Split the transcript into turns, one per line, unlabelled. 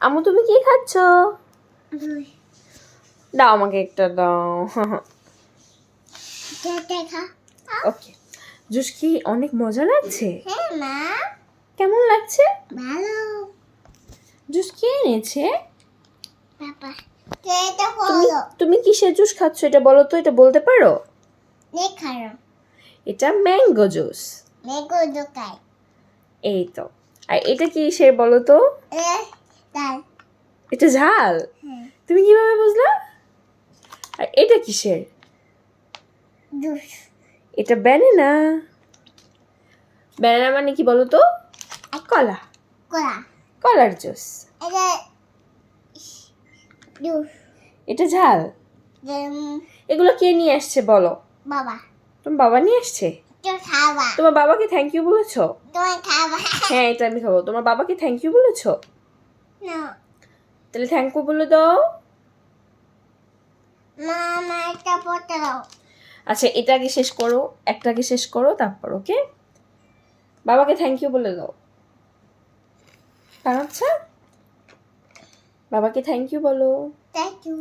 আমু তুমি কি খাচ্ছ? দাও আমাকে একটা দাও। ওকে। জুস কি অনেক মজা লাগছে?
হ্যাঁ
কেমন লাগছে?
ভালো।
জুস কে এনেছে? তুমি কিসের জুস খাচ্ছ? এটা বলো তো এটা বলতে পারো? এটা ম্যাঙ্গো জুস।
মেগো দোকাই
এই তো। আর এটা কিসের বলো তো? এটা ঝাল? তুমি কীভাবে বুঝলা? আর এটা কিসের? এটা ব্যানানা। ব্যানানা মানে কি বলো তো? কলা।
কলা।
কলার জুস।
এটা
ঝাল? এগুলো কে নিয়ে আসছে বলো?
বাবা।
তোমার বাবা নিয়ে আসছে? তোমার বাবাকে থ্যাংক ইউ বলেছ? হ্যাঁ এটা আমি খাব। তোমার বাবাকে থ্যাংক ইউ বলেছ?
না।
তাহলে থ্যাংক ইউ বলে দাও।
মা আমার একটা পড়তে দাও।
আচ্ছা এটা আগে শেষ করো একটা আগে শেষ করো তারপর ওকে বাবাকে থ্যাংক ইউ বলে দাও। আচ্ছা। বাবাকে থ্যাংক ইউ বলো।
Thank you